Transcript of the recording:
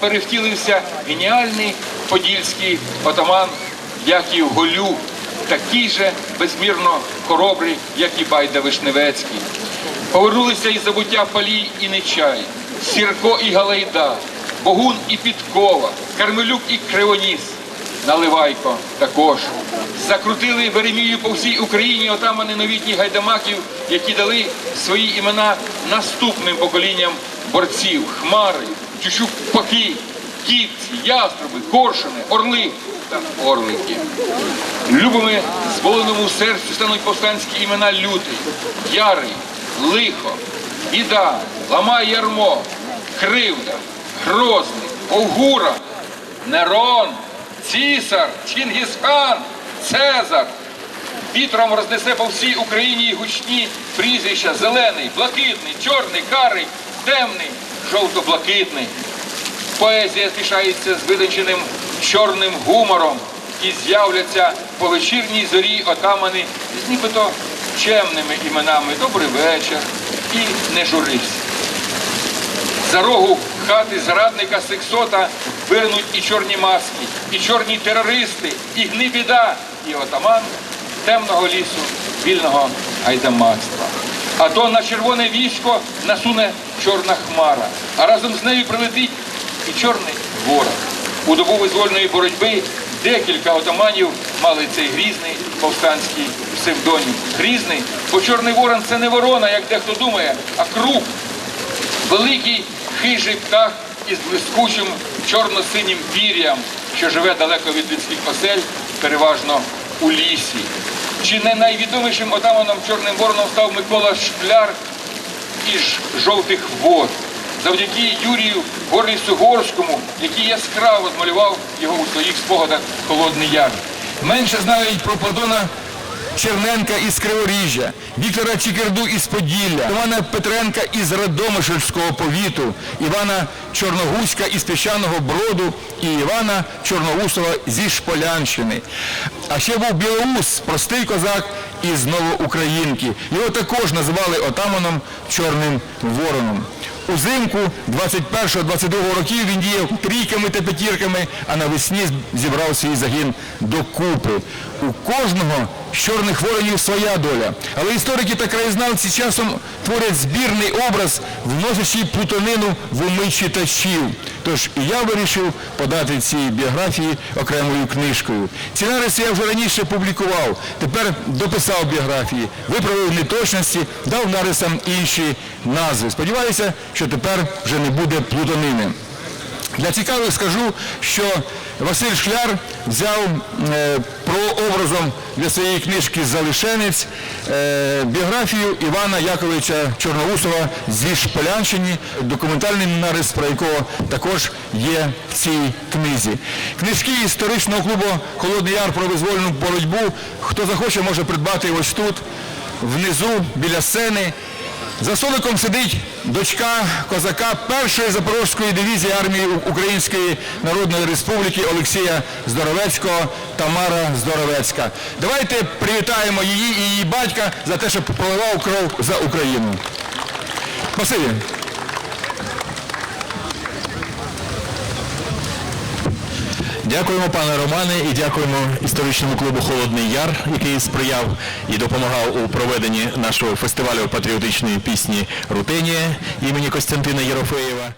перевтілився геніальний подільський отаман Яків Голюк, такий же безмірно хоробрий, як і Байда Вишневецький. Повернулися із забуття Палій і Нечай, Сірко і Галайда, Богун і Підкова, Кармелюк і Кривоніс. Наливайко також. Закрутили Веремію по всій Україні отамани новітніх гайдамаків, які дали свої імена наступним поколінням борців, хмари, чучупаки, кітці, яструби, коршуни, орли та орлики. Любими зволеному серцю стануть повстанські імена Лютий, Ярий, Лихо, Біда, Ламай Ярмо, Кривда, Грозний, Овгура, Нерон, Цісар, Чингісхан, Цезар. Вітром рознесе по всій Україні гучні прізвища зелений, блакитний, чорний, карий, темний, жовто-блакитний. Поезія змішається з видаченим чорним гумором і з'являться по вечірній зорі отамани з нібито чемними іменами Добрий вечір і не журись. За рогу хати зрадника сексота вирнуть і чорні маски, і чорні терористи, і гнибіда, і отаман темного лісу вільного гайдамацтва. А то на червоне військо насуне чорна хмара, а разом з нею прилетить і чорний ворог. У добу визвольної боротьби декілька отаманів мали цей грізний повстанський псевдонім. Грізний, бо чорний ворон це не ворона, як дехто думає, а круг. Великий хижий птах із блискучим чорно-синім пір'ям, що живе далеко від людських осель, переважно у лісі. Чи не найвідомішим отаманом Чорним Вороном став Микола Шкляр із жовтих вод, завдяки Юрію Горлісу Горському, який яскраво змалював його у своїх спогадах Холодний Яр. Менше знають про Платона Черненка із Криворіжжя, Віктора Чікерду із Поділля, Івана Петренка із Радомишльського повіту, Івана Чорногузька із Піщаного Броду і Івана Чорноусова зі Шполянщини. А ще був Білоус, простий козак із Новоукраїнки. Його також називали отаманом Чорним Вороном. Узимку 21-22 років він діяв трійками та п'ятірками, а навесні зібрав свій загін докупи. У кожного з чорних воронів своя доля. Але історики та краєзнавці часом творять збірний образ, вносячи плутанину в уми читачів. Тож і я вирішив подати ці біографії окремою книжкою. Ці нариси я вже раніше публікував, тепер дописав біографії, виправив неточності, дав нарисам інші назви. Сподіваюся, що тепер вже не буде плутанини. Для цікавих скажу, що Василь Шкляр взяв е, прообразом для своєї книжки Залишенець е, біографію Івана Яковича Чорноусова зі Шполянщини, документальний нарис про якого також є в цій книзі. Книжки історичного клубу Холодний Яр про визвольну боротьбу. Хто захоче, може придбати ось тут, внизу, біля сцени. За столиком сидить дочка козака першої запорозької дивізії армії Української Народної Республіки Олексія Здоровецького Тамара Здоровецька. Давайте привітаємо її і її батька за те, що проливав кров за Україну. Спасибі. Дякуємо, пане Романе, і дякуємо історичному клубу Холодний Яр, який сприяв і допомагав у проведенні нашого фестивалю патріотичної пісні Рутенія імені Костянтина Єрофеєва.